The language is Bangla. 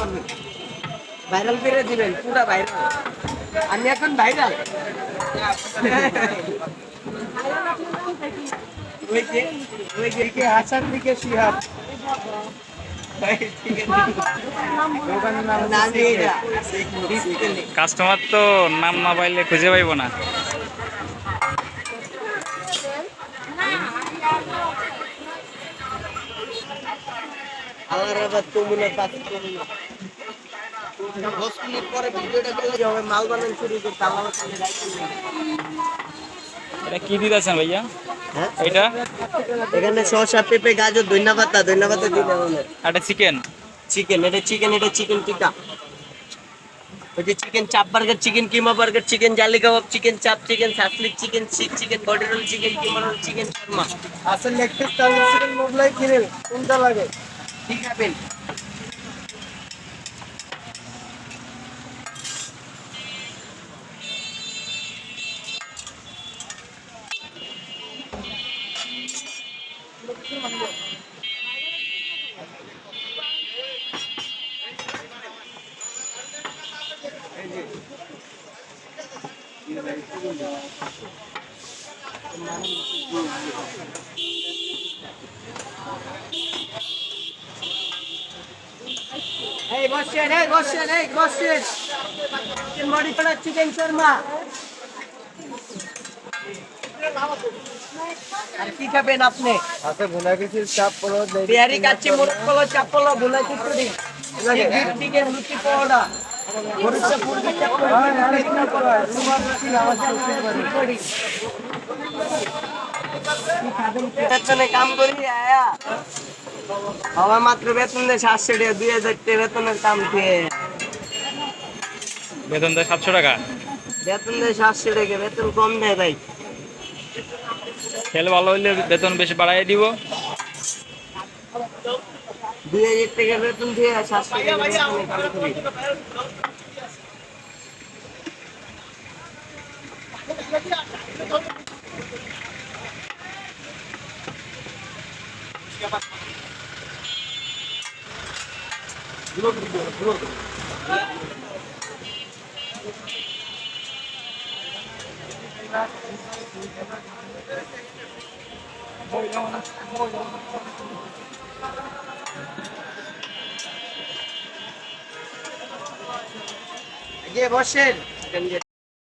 করবেন। ভাইরাল করে দিবেন পুরা ভাইরাল আমি এখন ভাইরাল ওই যে ওই যে হাসান দিকে শিহাব। কাস্টমার তো নাম না পাইলে খুঁজে পাইবো না। আল্লাহর আবার তুমুলে পাঁচ দশ মিনিট পরে ভিডিওটা করলে কি হবে মাল বানানো শুরু করতে আল্লাহ তাহলে দায়িত্ব নেই এটা কি দিতেছেন ভাইয়া হ্যাঁ এটা এখানে শসা পেঁপে গাজর ধন্যা পাতা ধন্যা পাতা দিলে হবে এটা চিকেন চিকেন এটা চিকেন এটা চিকেন টিকা ওই যে chicken chaap burger chicken keema burger chicken jali kebab chicken chaap chicken shashlik chicken seekh chicken boti roll chicken keema roll chicken shawarma আসল লেগ পিস তাহলে চিকেন মোগলাই কিনেন কোনটা লাগে ঠিক খাবেন এই বসেন এই বসেন এই বসেন চিকেন বডি করা চিকেন শর্মা। আর কি খাবেন আপনি? আছে ভুনা কিছু চাপ পড়ো বিহারি কাচ্চি মুরগ চাপলো ভুনা খিচুড়ি চিকেন রুটি পরোটা ভরসা পুরগি কাম করি আয়া। আমার মাত্র বেতন দেয় সাতশো টাকা দুই হাজার টাকা বেতনের কাম দিয়ে। বেতন দেয় সাতশো টাকা? বেতন দেয় সাতশো টাকা বেতন কম দেয় ভাই খেলে ভালো হইলে বেতন বেশি বাড়াই দিব। দুই হাজার টাকা বেতন দিয়ে করি বসেন।